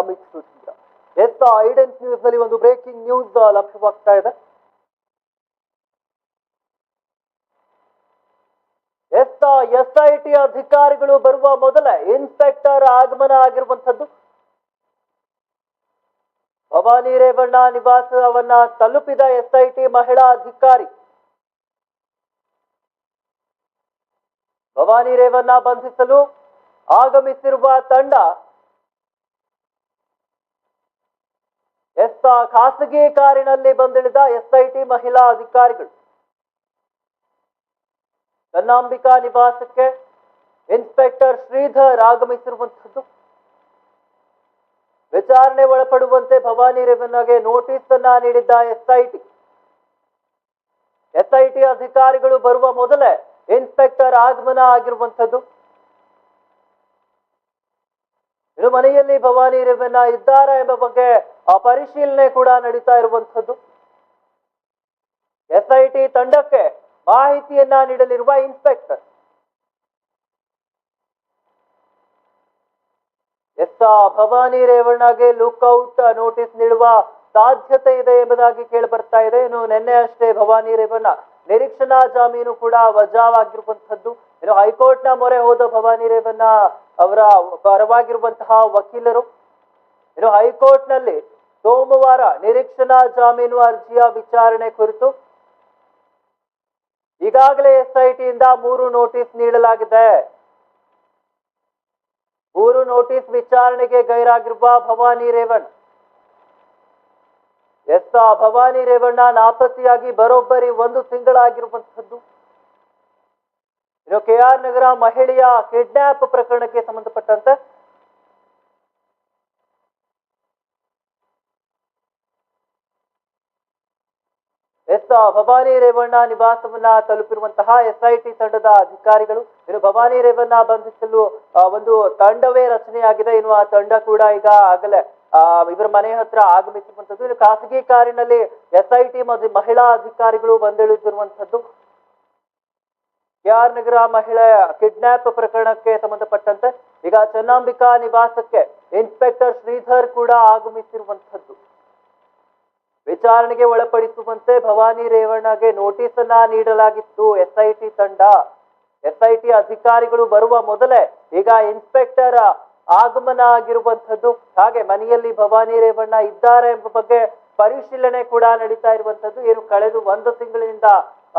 ಅಮಿತ್ ಸುಧೀಂದ್ರ ಎಸ್ ಐಡೆನ್ಸ್ ನ್ಯೂಸ್ನಲ್ಲಿ ಒಂದು ಬ್ರೇಕಿಂಗ್ ನ್ಯೂಸ್ ಲಭ್ಯವಾಗ್ತಾ ಇದೆ? ಎಸ್ ಎಸ್ಐಟಿ ಅಧಿಕಾರಿಗಳು ಬರುವ ಮೊದಲ ಇನ್ಸ್ಪೆಕ್ಟರ್ ಆಗಮನ ಆಗಿರುವಂತದ್ದು ಭವಾನಿ ರೇವಣ್ಣ ನಿವಾಸವನ್ನ ತಲುಪಿದ ಎಸ್ಐಟಿ ಮಹಿಳಾ ಅಧಿಕಾರಿ. ಭವಾನಿ ರೇವಣ್ಣ ಬಂಧಿಸಲು ಆಗಮಿಸಿರುವ ತಂಡ ಎಸ್ ಖಾಸಗಿ ಕಾರಿನಲ್ಲಿ ಬಂದಿಳಿದ ಎಸ್ಐಟಿ ಮಹಿಳಾ ಅಧಿಕಾರಿಗಳು. ಕನ್ನಾಂಬಿಕಾ ನಿವಾಸಕ್ಕೆ ಇನ್ಸ್ಪೆಕ್ಟರ್ ಶ್ರೀಧರ್ ಆಗಮಿಸಿರುವಂತದ್ದು ವಿಚಾರಣೆ ಒಳಪಡುವಂತೆ ಭವಾನಿ ರೇವಣ್ಣಗೆ ನೋಟಿಸ್ ಅನ್ನ ನೀಡಿದ್ದ ಎಸ್ಐಟಿ. ಎಸ್ಐಟಿ ಅಧಿಕಾರಿಗಳು ಬರುವ ಮೊದಲೇ ಇನ್ಸ್ಪೆಕ್ಟರ್ ಆಗಮನ ಆಗಿರುವಂತದ್ದು ಇನ್ನು ಮನೆಯಲ್ಲಿ ಭವಾನಿ ರೇವಣ್ಣ ಇದ್ದಾರ ಎಂಬ ಬಗ್ಗೆ ಆ ಪರಿಶೀಲನೆ ಕೂಡ ನಡೀತಾ ಇರುವಂತದ್ದು ಎಸ್ಐಟಿ ತಂಡಕ್ಕೆ ಮಾಹಿತಿಯನ್ನ ನೀಡಲಿರುವ ಇನ್ಸ್ಪೆಕ್ಟರ್. ಎಸ್ ಭವಾನಿ ರೇವಣ್ಣಗೆ ಲುಕ್ಔಟ್ ನೋಟಿಸ್ ನೀಡುವ ಸಾಧ್ಯತೆ ಇದೆ ಎಂಬುದಾಗಿ ಕೇಳಿ ಬರ್ತಾ ಇದೆ. ಇನ್ನು ನಿನ್ನೆ ಅಷ್ಟೇ ಭವಾನಿ ರೇವಣ್ಣ ನಿರೀಕ್ಷಣಾ ಜಾಮೀನು ಕೂಡ ವಜಾವಾಗಿರುವಂತದ್ದು ಇನ್ನು ನ ಮೊರೆ ಹೋದ ಭವಾನಿ ರೇವಣ್ಣ ಅವರ ಪರವಾಗಿರುವಂತಹ ವಕೀಲರು. ಏನು ಹೈಕೋರ್ಟ್ನಲ್ಲಿ ಸೋಮವಾರ ನಿರೀಕ್ಷಣಾ ಜಾಮೀನು ಅರ್ಜಿಯ ವಿಚಾರಣೆ ಕುರಿತು ಈಗಾಗಲೇ ಎಸ್ಐಟಿಯಿಂದ ಮೂರು ನೋಟಿಸ್ ನೀಡಲಾಗಿದೆ. ಮೂರು ನೋಟಿಸ್ ವಿಚಾರಣೆಗೆ ಗೈರಾಗಿರುವ ಭವಾನಿ ರೇವಣ್ ಎಸ್ ಭವಾನಿ ರೇವಣ್ಣ ನಾಪತ್ತೆಯಾಗಿ ಬರೋಬ್ಬರಿ ಒಂದು ತಿಂಗಳಾಗಿರುವಂತಹದ್ದು. ಇನ್ನು ಕೆ ಆರ್ ನಗರ ಮಹಿಳೆಯ ಕಿಡ್ನಾಪ್ ಪ್ರಕರಣಕ್ಕೆ ಸಂಬಂಧಪಟ್ಟಂತೆ ಎಸ್ ಭವಾನಿ ರೇವಣ್ಣ ನಿವಾಸವನ್ನ ತಲುಪಿರುವಂತಹ ಎಸ್ಐಟಿ ತಂಡದ ಅಧಿಕಾರಿಗಳು. ಇನ್ನು ಭವಾನಿ ರೇವಣ್ಣ ಬಂಧಿಸಲು ಒಂದು ತಂಡವೇ ರಚನೆಯಾಗಿದೆ. ಇನ್ನು ಆ ತಂಡ ಕೂಡ ಈಗ ಆಗಲೇ ಇವರ ಮನೆ ಹತ್ರ ಆಗಮಿಸಿರುವಂತದ್ದು ಇನ್ನು ಖಾಸಗಿ ಕಾರಿನಲ್ಲಿ ಎಸ್ಐಟಿ ಮಹಿಳಾ ಅಧಿಕಾರಿಗಳು ಬಂದಿಳಿದಿರುವಂತದ್ದು ಕೆಆರ್ ನಗರ ಮಹಿಳೆಯ ಕಿಡ್ನಾಪ್ ಪ್ರಕರಣಕ್ಕೆ ಸಂಬಂಧಪಟ್ಟಂತೆ ಈಗ ಚನ್ನಾಂಬಿಕಾ ನಿವಾಸಕ್ಕೆ ಇನ್ಸ್ಪೆಕ್ಟರ್ ಶ್ರೀಧರ್ ಕೂಡ ಆಗಮಿಸಿರುವಂತದ್ದು ವಿಚಾರಣೆಗೆ ಒಳಪಡಿಸುವಂತೆ ಭವಾನಿ ರೇವಣ್ಣಗೆ ನೋಟಿಸ್ ಅನ್ನ ನೀಡಲಾಗಿತ್ತು ಎಸ್ಐಟಿ ತಂಡ. ಎಸ್ಐಟಿ ಅಧಿಕಾರಿಗಳು ಬರುವ ಮೊದಲೇ ಈಗ ಇನ್ಸ್ಪೆಕ್ಟರ್ ಆಗಮನ ಆಗಿರುವಂತದ್ದು ಹಾಗೆ ಮನೆಯಲ್ಲಿ ಭವಾನಿ ರೇವಣ್ಣ ಇದ್ದಾರೆ ಎಂಬ ಬಗ್ಗೆ ಪರಿಶೀಲನೆ ಕೂಡ ನಡೀತಾ ಇರುವಂತದ್ದು ಏನು ಕಳೆದು ಒಂದು ತಿಂಗಳಿನಿಂದ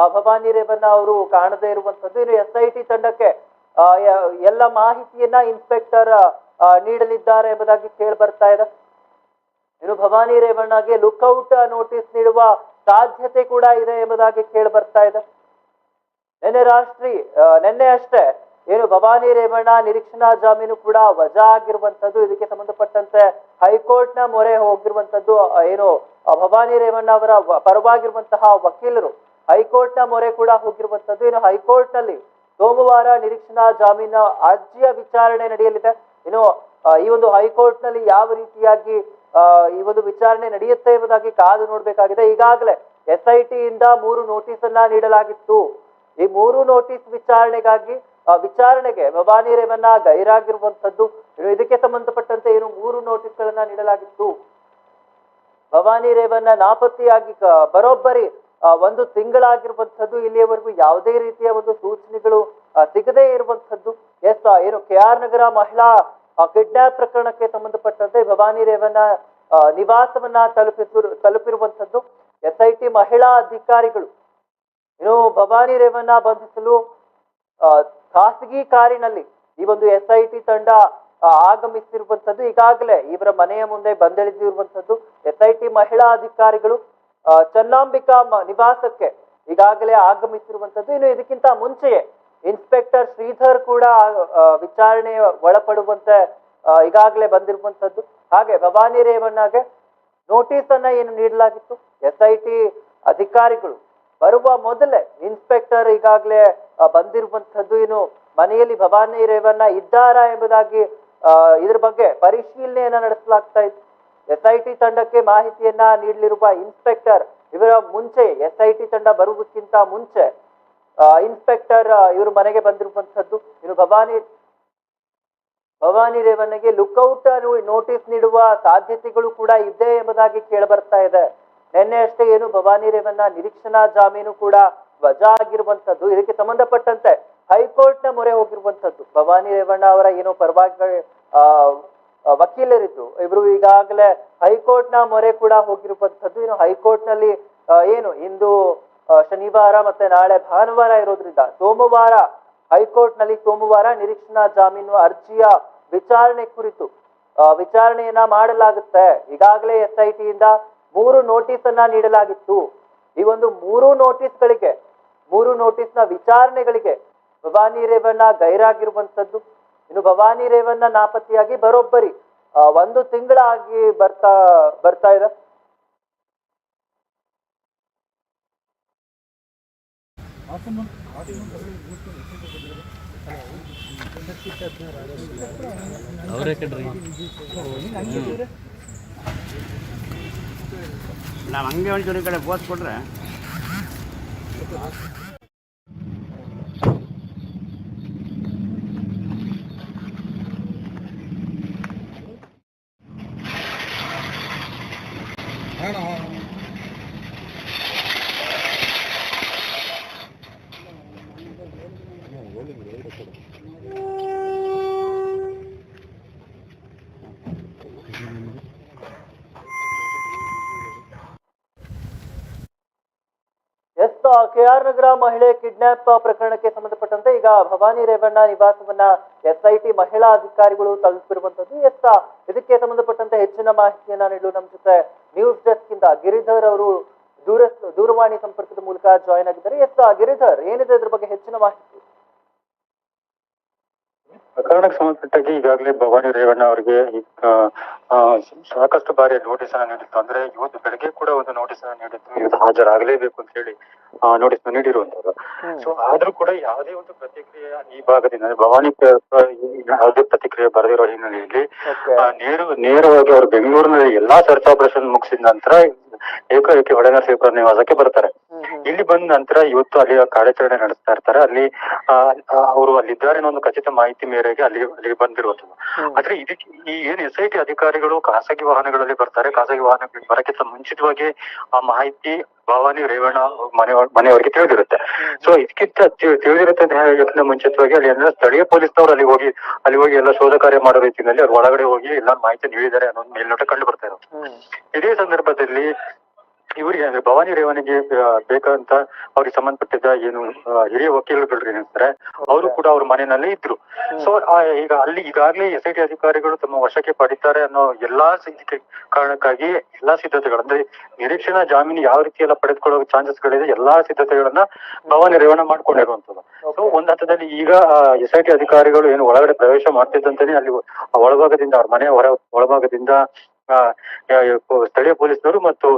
ಭವಾನಿ ರೇವಣ್ಣ ಅವರು ಕಾಣದೇ ಇರುವಂತದ್ದು ಇನ್ನು ಎಸ್ಐಟಿ ತಂಡಕ್ಕೆ ಆ, ಯ- ಎಲ್ಲ ಮಾಹಿತಿಯನ್ನ ಇನ್ಸ್ಪೆಕ್ಟರ್ ನೀಡಲಿದ್ದಾರೆ ಎಂಬುದಾಗಿ ಕೇಳಿ ಬರ್ತಾ ಇದೆ. ಇನ್ನು ಭವಾನಿ ರೇವಣ್ಣಗೆ ಲುಕ್ಔಟ್ ನೋಟಿಸ್ ನೀಡುವ ಸಾಧ್ಯತೆ ಕೂಡ ಇದೆ ಎಂಬುದಾಗಿ ಕೇಳಿ ಬರ್ತಾ ಇದೆ. ನಿನ್ನೆ ರಾಷ್ಟ್ರೀ ನಿನ್ನೆ ಅಷ್ಟೇ ಏನು ಭವಾನಿ ರೇವಣ್ಣ ನಿರೀಕ್ಷಣಾ ಜಾಮೀನು ಕೂಡ ವಜಾ ಆಗಿರುವಂತದ್ದು ಇದಕ್ಕೆ ಸಂಬಂಧಪಟ್ಟಂತೆ ಹೈಕೋರ್ಟ್ನ ಮೊರೆ ಹೋಗಿರುವಂತದ್ದು ಏನು ಭವಾನಿ ರೇವಣ್ಣ ಅವರ ಪರವಾಗಿರುವಂತಹ ವಕೀಲರು ಹೈಕೋರ್ಟ್ನ ಮೊರೆ ಕೂಡ ಹೋಗಿರುವಂತದ್ದು ಇನ್ನು ಹೈಕೋರ್ಟ್ನಲ್ಲಿ ಸೋಮವಾರ ನಿರೀಕ್ಷಣಾ ಜಾಮೀನು ಅರ್ಜಿಯ ವಿಚಾರಣೆ ನಡೆಯಲಿದೆ. ಇನ್ನು ಈ ಒಂದು ಹೈಕೋರ್ಟ್ನಲ್ಲಿ ಯಾವ ರೀತಿಯಾಗಿ ಈ ಒಂದು ವಿಚಾರಣೆ ನಡೆಯುತ್ತೆ ಎಂಬುದಾಗಿ ಕಾದು ನೋಡಬೇಕಾಗಿದೆ. ಈಗಾಗಲೇ ಎಸ್ ಐ ಟಿಯಿಂದ ಮೂರು ನೋಟಿಸ್ ಅನ್ನ ನೀಡಲಾಗಿತ್ತು. ಈ ಮೂರು ನೋಟಿಸ್ ವಿಚಾರಣೆಗಾಗಿ ವಿಚಾರಣೆಗೆ ಭವಾನಿ ರೇವಣ್ಣ ಗೈರಾಗಿರುವಂತದ್ದು ಇದಕ್ಕೆ ಸಂಬಂಧಪಟ್ಟಂತೆ ಏನು ಮೂರು ನೋಟಿಸ್ ಗಳನ್ನ ನೀಡಲಾಗಿತ್ತು. ಭವಾನಿ ರೇವಣ್ಣ ನಾಪತ್ತೆಯಾಗಿ ಬರೋಬ್ಬರಿ ಒಂದು ತಿಂಗಳಾಗಿರುವಂಥದ್ದು ಇಲ್ಲಿಯವರೆಗೂ ಯಾವುದೇ ರೀತಿಯ ಒಂದು ಸೂಚನೆಗಳು ಸಿಗದೇ ಇರುವಂಥದ್ದು. ಎಸ್ ಏನು, ಕೆ ಆರ್ ನಗರ ಮಹಿಳಾ ಕಿಡ್ನಾಪ್ ಪ್ರಕರಣಕ್ಕೆ ಸಂಬಂಧಪಟ್ಟಂತೆ ಭವಾನಿ ರೇವಣ್ಣ ನಿವಾಸವನ್ನ ತಲುಪಿಸಿರು ತಲುಪಿರುವಂಥದ್ದು. ಎಸ್ ಐ ಟಿ ಮಹಿಳಾ ಅಧಿಕಾರಿಗಳು, ಏನು ಭವಾನಿ ರೇವಣ್ಣ ಬಂಧಿಸಲು ಖಾಸಗಿ ಕಾರಿನಲ್ಲಿ ಈ ಒಂದು ಎಸ್ ಐ ಟಿ ತಂಡ ಆಗಮಿಸಿರುವಂಥದ್ದು. ಈಗಾಗಲೇ ಇವರ ಮನೆಯ ಮುಂದೆ ಬಂದೆಳೆದಿರುವಂಥದ್ದು. ಎಸ್ ಐ ಟಿ ಮಹಿಳಾ ಅಧಿಕಾರಿಗಳು ಚನ್ನಾಂಬಿಕಾ ನಿವಾಸಕ್ಕೆ ಈಗಾಗಲೇ ಆಗಮಿಸಿರುವಂತದ್ದು ಇನ್ನು ಇದಕ್ಕಿಂತ ಮುಂಚೆಯೇ ಇನ್ಸ್ಪೆಕ್ಟರ್ ಶ್ರೀಧರ್ ಕೂಡ ವಿಚಾರಣೆ ಒಳಪಡುವಂತೆ ಈಗಾಗಲೇ ಬಂದಿರುವಂತದ್ದು ಹಾಗೆ ಭವಾನಿ ರೇವಣ್ಣಗೆ ನೋಟಿಸ್ ಅನ್ನ ಏನು ನೀಡಲಾಗಿತ್ತು? ಎಸ್ ಐ ಟಿ ಅಧಿಕಾರಿಗಳು ಬರುವ ಮೊದಲೇ ಇನ್ಸ್ಪೆಕ್ಟರ್ ಈಗಾಗಲೇ ಬಂದಿರುವಂತದ್ದು ಇನ್ನು ಮನೆಯಲ್ಲಿ ಭವಾನಿ ರೇವಣ್ಣ ಇದ್ದಾರಾ ಎಂಬುದಾಗಿ ಇದ್ರ ಬಗ್ಗೆ ಪರಿಶೀಲನೆಯನ್ನ ನಡೆಸಲಾಗ್ತಾ ಇತ್ತು. ಎಸ್ ಐ ಟಿ ತಂಡಕ್ಕೆ ಮಾಹಿತಿಯನ್ನ ನೀಡಲಿರುವ ಇನ್ಸ್ಪೆಕ್ಟರ್, ಇವರ ಮುಂಚೆ ಎಸ್ಐಟಿ ತಂಡ ಬರುವುದಕ್ಕಿಂತ ಮುಂಚೆ ಇನ್ಸ್ಪೆಕ್ಟರ್ ಇವರು ಮನೆಗೆ ಬಂದಿರುವಂತದ್ದು ಇನ್ನು ಭವಾನಿ ಭವಾನಿ ರೇವಣ್ಣಗೆ ಲುಕ್ಔಟ್ ನೋಟಿಸ್ ನೀಡುವ ಸಾಧ್ಯತೆಗಳು ಕೂಡ ಇದೆ ಎಂಬುದಾಗಿ ಕೇಳಬರ್ತಾ ಇದೆ. ನಿನ್ನೆ ಅಷ್ಟೇ ಏನು ಭವಾನಿ ರೇವಣ್ಣ ನಿರೀಕ್ಷಣಾ ಜಾಮೀನು ಕೂಡ ವಜಾ ಆಗಿರುವಂತದ್ದು ಇದಕ್ಕೆ ಸಂಬಂಧಪಟ್ಟಂತೆ ಹೈಕೋರ್ಟ್ನ ಮೊರೆ ಹೋಗಿರುವಂತದ್ದು ಭವಾನಿ ರೇವಣ್ಣ ಅವರ ಏನೋ ಪರವಾಗಿ ವಕೀಲರಿದ್ರು ಇಬ್ರು ಈಗಾಗಲೇ ಹೈಕೋರ್ಟ್ನ ಮೊರೆ ಕೂಡ ಹೋಗಿರುವಂತದ್ದು ಇನ್ನು ಹೈಕೋರ್ಟ್ನಲ್ಲಿ ಏನು, ಇಂದು ಶನಿವಾರ ಮತ್ತೆ ನಾಳೆ ಭಾನುವಾರ ಇರೋದ್ರಿಂದ ಸೋಮವಾರ ಹೈಕೋರ್ಟ್ನಲ್ಲಿ ಸೋಮವಾರ ನಿರೀಕ್ಷಣಾ ಜಾಮೀನು ಅರ್ಜಿಯ ವಿಚಾರಣೆ ಕುರಿತು ವಿಚಾರಣೆಯನ್ನ ಮಾಡಲಾಗುತ್ತೆ. ಈಗಾಗಲೇ ಎಸ್ ಐ ಟಿಯಿಂದ ಮೂರು ನೋಟಿಸ್ ಅನ್ನ ನೀಡಲಾಗಿತ್ತು. ಈ ಒಂದು ಮೂರು ನೋಟಿಸ್ ಗಳಿಗೆ ಮೂರು ನೋಟಿಸ್ನ ವಿಚಾರಣೆಗಳಿಗೆ, ಭವಾನಿ ರೇವಣ್ಣ ಗೈರಾಗಿರುವಂತದ್ದು ಇನ್ನು ಭವಾನಿ ರೇವಣ್ಣ ನಾಪತ್ತೆಯಾಗಿ ಬರೋಬ್ಬರಿ ಒಂದು ತಿಂಗಳಾಗಿ ಬರ್ತಾ ಬರ್ತಾ ಇದೆ. ಅವರೇ ಕಡ್ರಿ ನಾವು ಹಂಗೆ ಒಂಚೂರು ಕಡೆ ಬೋಸ್ ಕೊಟ್ರೆ. ಎಸ್ ಕೆ ಆರ್ ನಗರ ಮಹಿಳೆ ಕಿಡ್ನಾಪ್ ಪ್ರಕರಣಕ್ಕೆ ಸಂಬಂಧಪಟ್ಟಂತೆ ಈಗ ಭವಾನಿ ರೇವಣ್ಣ ನಿವಾಸವನ್ನ ಎಸ್ಐಟಿ ಮಹಿಳಾ ಅಧಿಕಾರಿಗಳು ತಲುಪಿರುವಂತದ್ದು ಎಸ್ ಇದಕ್ಕೆ ಸಂಬಂಧಪಟ್ಟಂತೆ ಹೆಚ್ಚಿನ ಮಾಹಿತಿಯನ್ನ ನೀಡಲು ನಮ್ಮ ಜೊತೆ ನ್ಯೂಸ್ ಡೆಸ್ಕ್ ಇಂದ ಗಿರಿಧರ್ ಅವರು ದೂರ ದೂರವಾಣಿ ಸಂಪರ್ಕದ ಮೂಲಕ ಜಾಯಿನ್ ಆಗಿದ್ದಾರೆ. ಎಸ್ ಗಿರಿಧರ್, ಏನಿದೆ ಇದ್ರ ಬಗ್ಗೆ ಹೆಚ್ಚಿನ ಮಾಹಿತಿ? ಪ್ರಕರಣಕ್ಕೆ ಸಂಬಂಧಪಟ್ಟಾಗಿ ಈಗಾಗಲೇ ಭವಾನಿ ರೇವಣ್ಣ ಅವರಿಗೆ ಸಾಕಷ್ಟು ಬಾರಿ ನೋಟಿಸ್ ಅನ್ನ ನೀಡಿತ್ತು. ಅಂದ್ರೆ ಇವತ್ತು ಬೆಳಗ್ಗೆ ಕೂಡ ಒಂದು ನೋಟಿಸ್ ಅನ್ನ ನೀಡಿತ್ತು ಇವತ್ತು ಹಾಜರಾಗಲೇಬೇಕು ಅಂತ ಹೇಳಿ ನೋಟಿಸ್ ನೀಡಿರುವಂತದ್ದು ಸೊ ಆದ್ರೂ ಕೂಡ ಯಾವುದೇ ಒಂದು ಪ್ರತಿಕ್ರಿಯೆ ಈ ಭಾಗದಿಂದ ಅಂದ್ರೆ ಭವಾನಿ ಯಾವುದೇ ಪ್ರತಿಕ್ರಿಯೆ ಬರೆದಿರೋ ಹಿನ್ನೆಲೆಯಲ್ಲಿ ನೇರ ನೇರವಾಗಿ ಅವರು ಬೆಂಗಳೂರಿನಲ್ಲಿ ಎಲ್ಲಾ ಸರ್ಚ್ ಆಪರೇಷನ್ ಮುಗಿಸಿದ ನಂತರ ಏಕಾಏಕಿ ಹೊಳೆನರಸೀಪುರ ನಿವಾಸಕ್ಕೆ ಬರ್ತಾರೆ. ಇಲ್ಲಿ ಬಂದ ನಂತರ ಇವತ್ತು ಅಲ್ಲಿ ಕಾರ್ಯಾಚರಣೆ ನಡೆಸ್ತಾ ಇರ್ತಾರೆ. ಅಲ್ಲಿ ಅವರು ಅಲ್ಲಿದ್ದಾರೆ ಅನ್ನೋ ಒಂದು ಖಚಿತ ಮಾಹಿತಿ ಮೇರೆಗೆ ಅಲ್ಲಿ ಅಲ್ಲಿ ಬಂದಿರುವಂತದ್ದು ಆದ್ರೆ ಇದಕ್ಕೆ ಈ ಏನ್ ಎಸ್ ಐ ಟಿ ಅಧಿಕಾರಿಗಳು ಖಾಸಗಿ ವಾಹನಗಳಲ್ಲಿ ಬರ್ತಾರೆ. ಖಾಸಗಿ ವಾಹನಗಳಿಗೆ ಬರಕ್ಕಿಂತ ಮುಂಚಿತವಾಗಿ ಆ ಮಾಹಿತಿ ಭವಾನಿ ರೇವಣ್ಣ ಮನೆ ಮನೆಯವರಿಗೆ ತಿಳಿದಿರುತ್ತೆ. ಸೊ ಇದಕ್ಕಿಂತ ತಿಳಿದಿರುತ್ತೆ ಅಂತ ಮುಂಚಿತವಾಗಿ ಅಲ್ಲಿ ಅಂದ್ರೆ ಸ್ಥಳೀಯ ಪೊಲೀಸ್ನವರು ಅಲ್ಲಿ ಹೋಗಿ ಅಲ್ಲಿ ಹೋಗಿ ಎಲ್ಲ ಶೋಧ ಕಾರ್ಯ ಮಾಡೋ ರೀತಿಯಲ್ಲಿ ಅವ್ರು ಒಳಗಡೆ ಹೋಗಿ ಎಲ್ಲ ಮಾಹಿತಿ ನೀಡಿದ್ದಾರೆ ಅನ್ನೋ ಮೇಲ್ನೋಟ ಕಂಡು ಬರ್ತಾ ಇರೋದು. ಇದೇ ಸಂದರ್ಭದಲ್ಲಿ ಇವರಿಗೆ ಅಂದ್ರೆ ಭವಾನಿ ರೇವಣಿಗೆ ಬೇಕಂತ ಅವ್ರಿಗೆ ಸಂಬಂಧಪಟ್ಟಿದ್ದ ಏನು ಹಿರಿಯ ವಕೀಲರುಗಳು ಏನಿರ್ತಾರೆ ಅವರು ಕೂಡ ಅವ್ರ ಮನೆಯಲ್ಲಿ ಇದ್ರು. ಸೊ ಈಗ ಅಲ್ಲಿ ಈಗಾಗಲೇ ಎಸ್ ಐ ಅಧಿಕಾರಿಗಳು ತಮ್ಮ ವಶಕ್ಕೆ ಪಡಿತಾರೆ ಅನ್ನೋ ಎಲ್ಲಾ ಕಾರಣಕ್ಕಾಗಿ ಎಲ್ಲಾ ಸಿದ್ಧತೆಗಳು, ಅಂದ್ರೆ ನಿರೀಕ್ಷಣಾ ಜಾಮೀನು ಯಾವ ರೀತಿ ಎಲ್ಲ ಪಡೆದುಕೊಳ್ಳೋ ಚಾನ್ಸಸ್ ಗಳಿದೆ ಎಲ್ಲಾ ಸಿದ್ಧತೆಗಳನ್ನ ಭವಾನಿ ರೇವಣ ಮಾಡ್ಕೊಂಡಿರುವಂತದ್ದು ಸೊ ಒಂದ್ ಹಂತದಲ್ಲಿ ಈಗ ಎಸ್ ಐ ಅಧಿಕಾರಿಗಳು ಏನು ಒಳಗಡೆ ಪ್ರವೇಶ ಮಾಡ್ತಿದ್ದಂತಾನೆ ಅಲ್ಲಿ ಒಳಭಾಗದಿಂದ, ಅವ್ರ ಮನೆ ಹೊರ ಒಳಭಾಗದಿಂದ ಸ್ಥಳೀಯ ಪೊಲೀಸ್ನವರು ಮತ್ತು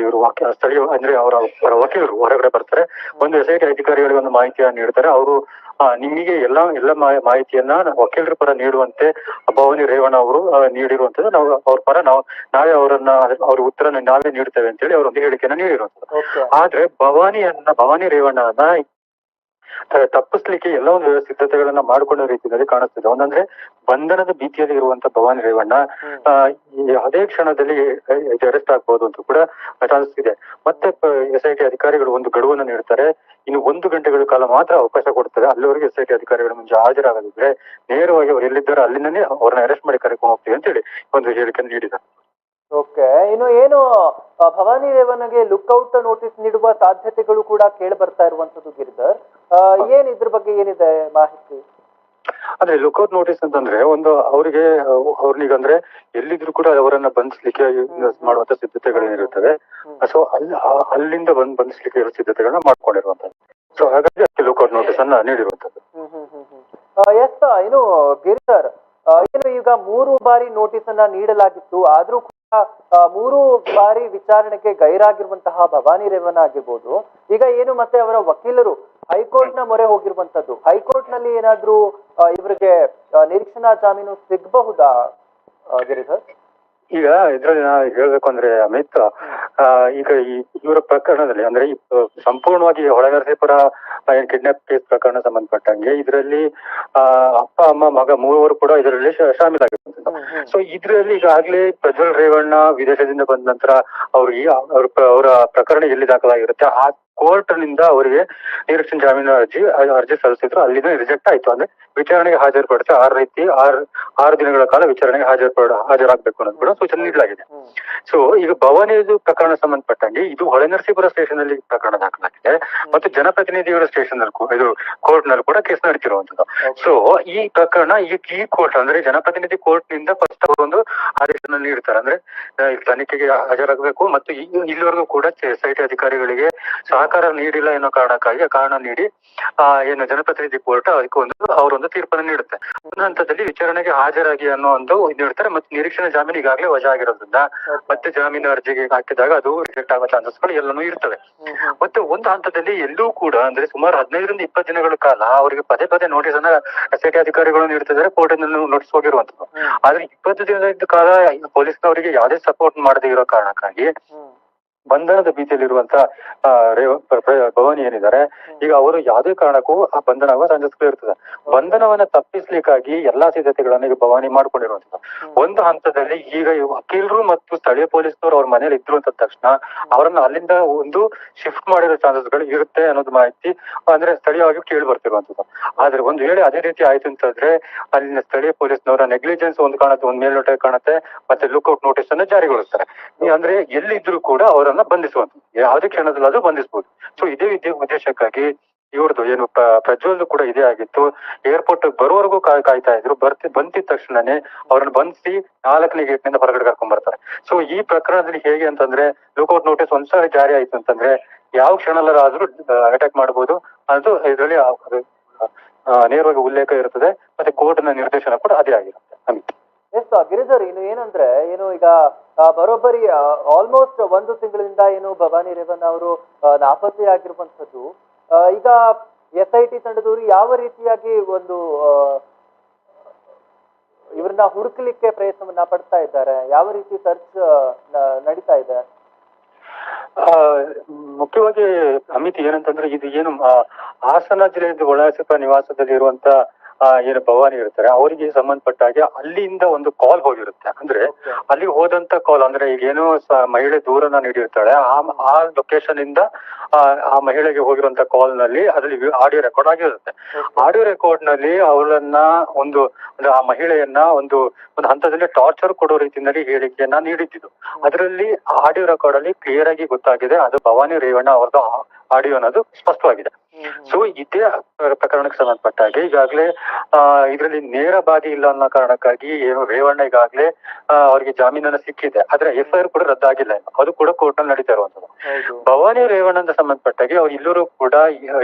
ಇವರು ಸ್ಥಳೀಯ ಅಂದ್ರೆ ಅವರ ಅವರ ವಕೀಲರು ಹೊರಗಡೆ ಬರ್ತಾರೆ. ಒಂದು ಎಸ್ ಐ ಟಿ ಅಧಿಕಾರಿಗಳಿಗೆ ಒಂದು ಮಾಹಿತಿಯನ್ನು ನೀಡ್ತಾರೆ. ಅವರು ನಿಮಗೆ ಎಲ್ಲಾ ಎಲ್ಲ ಮಾಹಿತಿಯನ್ನ ವಕೀಲರ ಪರ ನೀಡುವಂತೆ ಭವಾನಿ ರೇವಣ್ಣ ಅವರು ನೀಡಿರುವಂತದ್ದು ನಾವು ಅವ್ರ ಪರ ನಾವು ನಾವೇ ಅವರನ್ನ ಅವ್ರ ಉತ್ತರನ ನಾವೇ ನೀಡ್ತೇವೆ ಅಂತೇಳಿ ಅವರೊಂದು ಹೇಳಿಕೆಯನ್ನ ನೀಡಿರುವಂತದ್ದು. ಆದ್ರೆ ಭವಾನಿಯನ್ನ ಭವಾನಿ ರೇವಣ್ಣನ ತಪ್ಪಿಸ್ಲಿಕ್ಕೆ ಎಲ್ಲ ಒಂದು ಸಿದ್ಧತೆಗಳನ್ನ ಮಾಡಿಕೊಂಡ ರೀತಿಯಲ್ಲಿ ಕಾಣಿಸ್ತಿದೆ. ಒಂದಂದ್ರೆ ಬಂಧನದ ಭೀತಿಯಲ್ಲಿ ಇರುವಂತ ಭವಾನಿ ರೇವಣ್ಣ ಆ, ಈ ಕ್ಷಣದಲ್ಲಿ ಅರೆಸ್ಟ್ ಆಗ್ಬಹುದು ಅಂತ ಕೂಡ ಚಾನ್ಸಸ್ ಇದೆ ಮತ್ತೆ ಎಸ್ ಐ ಟಿ ಅಧಿಕಾರಿಗಳು ಒಂದು ಗಡುವನ್ನು ನೀಡ್ತಾರೆ. ಇನ್ನು ಒಂದು ಗಂಟೆಗಳ ಕಾಲ ಮಾತ್ರ ಅವಕಾಶ ಕೊಡ್ತಾರೆ. ಅಲ್ಲಿವರೆಗೆ ಎಸ್ ಐ ಟಿ ಅಧಿಕಾರಿಗಳ ಮುಂಚೆ ಹಾಜರಾಗದಿದ್ರೆ ನೇರವಾಗಿ ಅವ್ರು ಎಲ್ಲಿದ್ದಾರೆ ಅಲ್ಲಿಂದನೇ ಅವ್ರನ್ನ ಅರೆಸ್ಟ್ ಮಾಡಿ ಕರ್ಕೊಂಡು ಹೋಗ್ತೀವಿ ಅಂತೇಳಿ ಒಂದು ಹೇಳಿಕೆ ನೀಡಿದ್ದಾರೆ. ಓಕೆ. ಇನ್ನು ಏನು ಭವಾನಿ ರೇವನಗೆ ಲುಕ್ಔಟ್ ನೋಟಿಸ್ ನೀಡುವ ಸಾಧ್ಯತೆಗಳು ಕೂಡ ಕೇಳಿ ಬರ್ತಾ ಇರುವಂತದ್ದು ಗಿರಿಧರ್. ಏನ್ ಇದ್ರ ಬಗ್ಗೆ ಏನಿದೆ ಮಾಹಿತಿ? ಅಂದ್ರೆ ಲುಕೌಟ್ ನೋಟಿಸ್ ಅಂತಂದ್ರೆ ಒಂದು ಅವರಿಗೆ ಅವ್ರಿಗೆ ಅಂದ್ರೆ ಎಲ್ಲಿದ್ರು ಕೂಡ ಅವರನ್ನ ಬಂಧಿಸ್ಲಿಕ್ಕೆ ಮಾಡುವಂತ ಸಿದ್ಧತೆಗಳೇನಿರುತ್ತವೆ. ಸೊ ಅಲ್ಲಿ ಅಲ್ಲಿಂದ ಬಂದ್ ಬಂಧಿಸಲಿಕ್ಕೆ ಇರೋ ಸಿದ್ಧತೆಗಳನ್ನ ಮಾಡ್ಕೊಂಡಿರುವಂತದ್ದು ಸೊ ಹಾಗಾಗಿ ಲುಕ್ಔಟ್ ಲುಕೌಟ್ ನೋಟಿಸ್ ಅನ್ನ ನೀಡಿರುವಂತದ್ದು ಎಸ್ ಇನ್ನು ಗಿರಿಧರ್ ಏನು ಈಗ ಮೂರು ಬಾರಿ ನೋಟಿಸ್ ಅನ್ನ ನೀಡಲಾಗಿತ್ತು, ಆದ್ರೂ ಕೂಡ ಮೂರು ಬಾರಿ ವಿಚಾರಣೆಗೆ ಗೈರಾಗಿರುವಂತಹ ಭವಾನಿ ರೇವಣ್ಣ ಆಗಿರ್ಬೋದು, ಈಗ ಏನು ಮತ್ತೆ ಅವರ ವಕೀಲರು ಹೈಕೋರ್ಟ್ನ ಮೊರೆ ಹೋಗಿರುವಂತದ್ದು ಹೈಕೋರ್ಟ್ನಲ್ಲಿ ಏನಾದ್ರೂ ಇವರಿಗೆ ನಿರೀಕ್ಷಣಾ ಜಾಮೀನು ಸಿಗಬಹುದಾ ಗಿರಿಧರ್? ಈಗ ಇದ್ರಲ್ಲಿ ನಾ ಹೇಳ್ಬೇಕು ಅಂದ್ರೆ ಅಮಿತ್ ಆ, ಈಗ ಈ ಇವರ ಪ್ರಕರಣದಲ್ಲಿ ಅಂದ್ರೆ ಈ ಸಂಪೂರ್ಣವಾಗಿ ಹೊಳೆನರಸೀಪುರ ಕಿಡ್ನಾಪ್ ಕೇಸ್ ಪ್ರಕರಣ ಸಂಬಂಧಪಟ್ಟಂಗೆ ಇದರಲ್ಲಿ ಆ ಅಪ್ಪ ಅಮ್ಮ ಮಗ ಮೂವರು ಕೂಡ ಇದರಲ್ಲಿ ಶಾಮೀಲ್ ಶಾಮೀಲಾಗಿರುವಂತದ್ದು ಸೊ ಇದ್ರಲ್ಲಿ ಈಗಾಗ್ಲೇ ಪ್ರಜ್ವಲ್ ರೇವಣ್ಣ ವಿದೇಶದಿಂದ ಬಂದ ನಂತರ ಅವ್ರಿಗೆ ಅವ್ರ ಅವರ ಪ್ರಕರಣ ಎಲ್ಲಿ ದಾಖಲಾಗಿರುತ್ತೆ? ಆ ಕೋರ್ಟ್ನಿಂದ ಅವರಿಗೆ ನಿರೀಕ್ಷಣೆ ಜಾಮೀನು ಅರ್ಜಿ ಅರ್ಜಿ ಸಲ್ಲಿಸಿದ್ರು. ಅಲ್ಲಿಂದ ರಿಜೆಕ್ಟ್ ಆಯ್ತು. ಅಂದ್ರೆ ವಿಚಾರಣೆಗೆ ಹಾಜರುಪಡಿಸಿ ಆರ್ ರೀತಿ ಆರು ಆರು ದಿನಗಳ ಕಾಲ ವಿಚಾರಣೆಗೆ ಹಾಜರು ಹಾಜರಾಗಬೇಕು ಅನ್ನೋದು ಕೂಡ ಸೂಚನೆ ನೀಡಲಾಗಿದೆ. ಸೊ ಈಗ ಭವಾನಿದು ಪ್ರಕರಣ ಸಂಬಂಧಪಟ್ಟಂಗೆ ಇದು ಹೊಳೆನರಸೀಪುರ ಸ್ಟೇಷನ್ ಅಲ್ಲಿ ಪ್ರಕರಣ ದಾಖಲಾಗಿದೆ. ಮತ್ತು ಜನಪ್ರತಿನಿಧಿಗಳ ಸ್ಟೇಷನ್ನಲ್ಲಿ ಇದು ಕೋರ್ಟ್ನಲ್ಲಿ ಕೂಡ ಕೇಸ್ ನಡೀತಿರುವಂತದ್ದು ಸೊ ಈ ಪ್ರಕರಣ ಈ ಈ ಕೋರ್ಟ್ ಅಂದ್ರೆ ಜನಪ್ರತಿನಿಧಿ ಕೋರ್ಟ್ನಿಂದ ಫಸ್ಟ್ ಒಂದು ಆದೇಶನ ನೀಡ್ತಾರೆ. ಅಂದ್ರೆ ತನಿಖೆಗೆ ಹಾಜರಾಗಬೇಕು. ಮತ್ತು ಇಲ್ಲಿವರೆಗೂ ಕೂಡ ಸೈಟ್ ಐ ಟಿ ಅಧಿಕಾರಿಗಳಿಗೆ ಸಹಕಾರ ನೀಡಿಲ್ಲ ಅನ್ನೋ ಕಾರಣಕ್ಕಾಗಿ ಕಾರಣ ನೀಡಿ ಆ ಏನು ಜನಪ್ರತಿನಿಧಿ ಕೋರ್ಟ್ ಅದಕ್ಕೆ ಒಂದು ಅವರೊಂದು ತೀರ್ಪನ್ನು ನೀಡುತ್ತೆ. ಒಂದು ಹಂತದಲ್ಲಿ ವಿಚಾರಣೆಗೆ ಹಾಜರಾಗಿ ಅನ್ನೋ ಒಂದು ಇದ್ ನೀಡ್ತಾರೆ ಮತ್ತೆ ನಿರೀಕ್ಷಣೆ ಜಾಮೀನು ಈಗಾಗಲೇ ವಜಾ ಆಗಿರೋದ್ರಿಂದ ಮತ್ತೆ ಜಾಮೀನು ಅರ್ಜಿಗೆ ಹಾಕಿದಾಗ ಅದು ರಿಜೆಕ್ಟ್ ಆಗೋ ಚಾನ್ಸಸ್ಗಳು ಎಲ್ಲನೂ ಇರ್ತವೆ. ಮತ್ತೆ ಒಂದು ಹಂತದಲ್ಲಿ ಎಲ್ಲೂ ಕೂಡ ಅಂದ್ರೆ ಸುಮಾರು ಹದಿನೈದರಿಂದ ಇಪ್ಪತ್ತು ದಿನಗಳ ಕಾಲ ಅವರಿಗೆ ಪದೇ ಪದೇ ನೋಟಿಸ್ ಅನ್ನ ಎಸ್ ಐ ಟಿ ಅಧಿಕಾರಿಗಳು ನೀಡ್ತಿದ್ದಾರೆ ಕೋರ್ಟ್ ನೋಟಿಸ್ ಹೋಗಿರುವಂತದ್ದು. ಆದ್ರೆ ಇಪ್ಪತ್ತು ದಿನದ ಕಾಲ ಪೊಲೀಸ್ನವರಿಗೆ ಯಾವುದೇ ಸಪೋರ್ಟ್ ಮಾಡದೇ ಇರೋ ಕಾರಣಕ್ಕಾಗಿ ಬಂಧನದ ಭೀತಿಯಲ್ಲಿರುವಂತ ಆ, ರೇವ- ಪ್ರ- ಪ್ರ- ಭವಾನಿ ಏನಿದ್ದಾರೆ ಈಗ ಅವರು ಯಾವುದೇ ಕಾರಣಕ್ಕೂ ಆ ಬಂಧನ ಚಾನ್ಸಸ್ಗಳು ಇರ್ತದೆ. ಬಂಧನವನ್ನ ತಪ್ಪಿಸ್ಲಿಕ್ಕಾಗಿ ಎಲ್ಲಾ ಸಿದ್ಧತೆಗಳನ್ನ ಈಗ ಭವಾನಿ ಮಾಡ್ಕೊಂಡಿರುವಂತದ್ದು ಒಂದು ಹಂತದಲ್ಲಿ ಈಗ ವಕೀಲರು ಮತ್ತು ಸ್ಥಳೀಯ ಪೊಲೀಸ್ನವರು ಅವ್ರ ಮನೇಲಿ ಇದ್ರು ಅಂತ ತಕ್ಷಣ ಅವರನ್ನ ಅಲ್ಲಿಂದ ಒಂದು ಶಿಫ್ಟ್ ಮಾಡಿರೋ ಚಾನ್ಸಸ್ಗಳು ಇರುತ್ತೆ ಅನ್ನೋದು ಮಾಹಿತಿ ಅಂದ್ರೆ ಸ್ಥಳೀಯವಾಗಿ ಕೇಳಿ ಬರ್ತಿರುವಂತದ್ದು ಆದ್ರೆ ಒಂದು ವೇಳೆ ಅದೇ ರೀತಿ ಆಯ್ತು ಅಂತಂದ್ರೆ ಅಲ್ಲಿನ ಸ್ಥಳೀಯ ಪೊಲೀಸ್ನವರ ನೆಗ್ಲಿಜೆನ್ಸ್ ಒಂದು ಕಾಣುತ್ತೆ ಒಂದ್ ಮೇಲ್ನೋಟ ಕಾಣುತ್ತೆ ಮತ್ತೆ ಲುಕ್ಔಟ್ ನೋಟಿಸ್ ಅನ್ನ ಜಾರಿಗೊಳಿಸ್ತಾರೆ. ಅಂದ್ರೆ ಎಲ್ಲಿದ್ರು ಕೂಡ ಅವರನ್ನ ಬಂಧಿಸುವಂತದ್ದು ಯಾವುದೇ ಕ್ಷಣದಲ್ಲಾದ್ರೂ ಬಂಧಿಸಬಹುದು ಸೊ ಇದೇ ಇದೇ ಉದ್ದೇಶಕ್ಕಾಗಿ ಇವ್ರದ್ದು ಏನು ಪ್ರಜ್ವಲ್ ಕೂಡ ಇದೇ ಆಗಿತ್ತು. ಏರ್ಪೋರ್ಟ್ ಬರುವವರೆಗೂ ಕಾಯ್ ಕಾಯ್ತಾ ಇದ್ರು. ಬರ್ತಿ ಬಂದಿದ ತಕ್ಷಣನೇ ಅವ್ರನ್ನ ಬಂಧಿಸಿ ನಾಲ್ಕನೇ ಗೇಟ್ನಿಂದ ಹೊರಗಡೆ ಕರ್ಕೊಂಡ್ ಬರ್ತಾರೆ. ಸೊ ಈ ಪ್ರಕರಣದಲ್ಲಿ ಹೇಗೆ ಅಂತಂದ್ರೆ ಲುಕೌಟ್ ನೋಟಿಸ್ ಒಂದ್ಸಾರಿ ಜಾರಿ ಆಯ್ತು ಅಂತಂದ್ರೆ, ಯಾವ ಕ್ಷಣದಲ್ಲಾದ್ರೂ ಅಟ್ಯಾಕ್ ಮಾಡಬಹುದು ಅದು ಇದರಲ್ಲಿ ನೇರವಾಗಿ ಉಲ್ಲೇಖ ಇರುತ್ತದೆ ಮತ್ತೆ ಕೋರ್ಟ್ನ ನಿರ್ದೇಶನ ಕೂಡ ಅದೇ ಆಗಿರುತ್ತೆ. ಅಮಿತ್. ಎಸ್ ಗಿರಿಧರ್ ಇನ್ನು ಏನಂದ್ರೆ ಏನು ಈಗ ಬರೋಬ್ಬರಿ ಆಲ್ಮೋಸ್ಟ್ ಒಂದು ತಿಂಗಳಿಂದ ಏನು ಭವಾನಿ ರೇವನ್ ಅವರು ಆ, ಈಗ ಎಸ್ ಐ ಟಿ ತಂಡದವರು ಯಾವ ರೀತಿಯಾಗಿ ಒಂದು ಇವ್ರನ್ನ ಹುಡುಕ್ಲಿಕ್ಕೆ ಪ್ರಯತ್ನವನ್ನ ಪಡ್ತಾ ಇದ್ದಾರೆ? ಯಾವ ರೀತಿ ಸರ್ಚ್ ನಡೀತಾ ಇದೆ? ಮುಖ್ಯವಾಗಿ ಅಮಿತ್ ಏನಂತಂದ್ರೆ ಇದು ಏನು ಹಾಸನ ಜಿಲ್ಲೆಯ ಒಳಸಿಪ ನಿವಾಸದಲ್ಲಿ ಇರುವಂತ ಏನು ಭವಾನಿ ಇರ್ತಾರೆ. ಅವರಿಗೆ ಸಂಬಂಧಪಟ್ಟ ಹಾಗೆ ಅಲ್ಲಿಂದ ಒಂದು ಕಾಲ್ ಹೋಗಿರುತ್ತೆ. ಅಂದ್ರೆ ಅಲ್ಲಿಗೆ ಹೋದಂತ ಕಾಲ್ ಅಂದ್ರೆ ಈಗ ಏನೋ ಮಹಿಳೆ ದೂರನ ನೀಡಿರ್ತಾಳೆ. ಆ ಆ ಲೊಕೇಶನ್ ಇಂದ ಆ ಆ ಮಹಿಳೆಗೆ ಹೋಗಿರುವಂತ ಕಾಲ್ನಲ್ಲಿ ಅದ್ರಲ್ಲಿ ಆಡಿಯೋ ರೆಕಾರ್ಡ್ ಆಗಿರುತ್ತೆ. ಆಡಿಯೋ ರೆಕಾರ್ಡ್ನಲ್ಲಿ ಅವಳನ್ನ ಒಂದು ಅಂದ್ರೆ ಆ ಮಹಿಳೆಯನ್ನ ಒಂದು ಒಂದು ಹಂತದಲ್ಲಿ ಟಾರ್ಚರ್ ಕೊಡೋ ರೀತಿಯಲ್ಲಿ ಹೇಳಿಕೆಯನ್ನ ನೀಡಿದ್ದು ಅದರಲ್ಲಿ ಆಡಿಯೋ ರೆಕಾರ್ಡ್ ಅಲ್ಲಿ ಕ್ಲಿಯರ್ ಆಗಿ ಗೊತ್ತಾಗಿದೆ. ಅದು ಭವಾನಿ ರೇವಣ್ಣ ಅವ್ರದ್ದು ಆಡಿಯೋ ಅನ್ನೋದು ಸ್ಪಷ್ಟವಾಗಿದೆ. ಸೊ ಇದೇ ಪ್ರಕರಣಕ್ಕೆ ಸಂಬಂಧಪಟ್ಟ ಹಾಗೆ ಈಗಾಗಲೇ ಆ ಇದರಲ್ಲಿ ನೇರ ಬಾಧಿ ಇಲ್ಲ ಅನ್ನೋ ಕಾರಣಕ್ಕಾಗಿ ಏನು ರೇವಣ್ಣ ಈಗಾಗಲೇ ಅವರಿಗೆ ಜಾಮೀನನ್ನ ಸಿಕ್ಕಿದೆ. ಆದ್ರೆ ಎಫ್ ಐ ಆರ್ ಕೂಡ ರದ್ದಾಗಿಲ್ಲ. ಅದು ಕೂಡ ಕೋರ್ಟ್ನಲ್ಲಿ ನಡೀತಾ ಇರುವಂತದ್ದು ಭವಾನಿ ರೇವಣ್ಣಂದ ಸಂಬಂಧಪಟ್ಟಾಗಿ ಅವ್ರು ಇಲ್ಲರೂ ಕೂಡ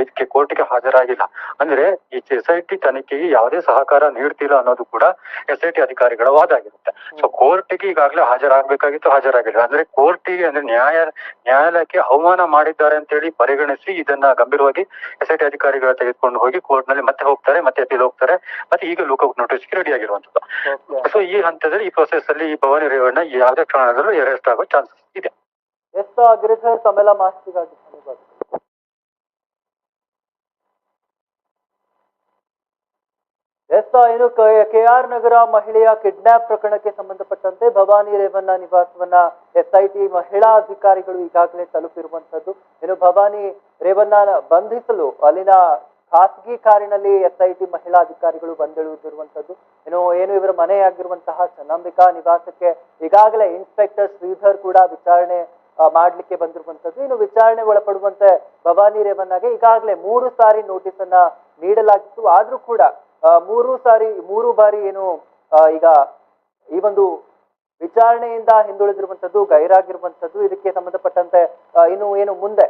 ಇದಕ್ಕೆ ಕೋರ್ಟ್ಗೆ ಹಾಜರಾಗಿಲ್ಲ. ಅಂದ್ರೆ ಈ ಎಸ್ ಐ ಟಿ ತನಿಖೆಗೆ ಯಾವುದೇ ಸಹಕಾರ ನೀಡ್ತಿಲ್ಲ ಅನ್ನೋದು ಕೂಡ ಎಸ್ ಐ ಟಿ ಅಧಿಕಾರಿಗಳ ವಾದ ಆಗಿರುತ್ತೆ ಸೊ ಕೋರ್ಟ್ಗೆ ಈಗಾಗಲೇ ಹಾಜರಾಗಬೇಕಾಗಿತ್ತು ಹಾಜರಾಗಿಲ್ಲ. ಅಂದ್ರೆ ಕೋರ್ಟಿಗೆ ಅಂದ್ರೆ ನ್ಯಾಯ ನ್ಯಾಯಾಲಯಕ್ಕೆ ಅವಮಾನ ಮಾಡಿದ್ದಾರೆ ಅಂತೇಳಿ ಪರಿಗಣಿಸಿ ಇದನ್ನ ಗಂಭೀರವಾಗಿ ಎಸ್ ಐ ಟಿ ಅಧಿಕಾರಿಗಳ ತೆಗೆದುಕೊಂಡು ಹೋಗಿ ಕೋರ್ಟ್ನಲ್ಲಿ ಮತ್ತೆ ಹೋಗ್ತಾರೆ ಮತ್ತೆ ಅಪೀಲ್ ಹೋಗ್ತಾರೆ ಮತ್ತೆ ಈಗ ಲುಕೌಟ್ ನೋಟಿಸ್ಗೆ ರೆಡಿ ಆಗಿರುವಂತದ್ದು ಸೊ ಈ ಹಂತದಲ್ಲಿ ಈ ಪ್ರೊಸೆಸ್ ಅಲ್ಲಿ ಈ ಭವಾನಿ ರೇವಣ್ಣ ಯಾವುದೇ ಕಾರಣದಲ್ಲೂ ಅರೆಸ್ಟ್ ಆಗೋ ಚಾನ್ಸಸ್ ಇದೆ. ಎಷ್ಟು ಆಗಿರುತ್ತೆ ತಮ್ಮೆಲ್ಲ ಮಾಹಿತಿಗಾಗಿ ಎಸ್ ಏನು ಕೆ ಆರ್ ನಗರ ಮಹಿಳೆಯ ಕಿಡ್ನಾಪ್ ಪ್ರಕರಣಕ್ಕೆ ಸಂಬಂಧಪಟ್ಟಂತೆ ಭವಾನಿ ರೇವಣ್ಣ ನಿವಾಸವನ್ನ ಎಸ್ಐಟಿ ಮಹಿಳಾ ಅಧಿಕಾರಿಗಳು ಈಗಾಗಲೇ ತಲುಪಿರುವಂತದ್ದು ಏನು ಭವಾನಿ ರೇವಣ್ಣ ಬಂಧಿಸಲು ಅಲ್ಲಿನ ಖಾಸಗಿ ಕಾರಿನಲ್ಲಿ ಎಸ್ಐಟಿ ಮಹಿಳಾ ಅಧಿಕಾರಿಗಳು ಬಂದಿಳಿದಿರುವಂತದ್ದು ಏನು ಏನು ಇವರ ಮನೆಯಾಗಿರುವಂತಹ ಚನ್ನಂಬಿಕಾ ನಿವಾಸಕ್ಕೆ ಈಗಾಗಲೇ ಇನ್ಸ್ಪೆಕ್ಟರ್ ಶ್ರೀಧರ್ ಕೂಡ ವಿಚಾರಣೆ ಮಾಡಲಿಕ್ಕೆ ಬಂದಿರುವಂತದ್ದು ಇನ್ನು ವಿಚಾರಣೆ ಒಳಪಡುವಂತೆ ಭವಾನಿ ರೇವಣ್ಣಗೆ ಈಗಾಗಲೇ ಮೂರು ಸಾರಿ ನೋಟಿಸ್ ಅನ್ನ ನೀಡಲಾಗಿತ್ತು. ಆದ್ರೂ ಕೂಡ ಮೂರು ಸಾರಿ, ಮೂರು ಬಾರಿ ಏನು ಈಗ ಈ ಒಂದು ವಿಚಾರಣೆಯಿಂದ ಹಿಂದುಳಿದಿರುವಂತದ್ದು ಗೈರಾಗಿರುವಂತದ್ದು ಇದಕ್ಕೆ ಸಂಬಂಧಪಟ್ಟಂತೆ ಇನ್ನು ಏನು ಮುಂದೆ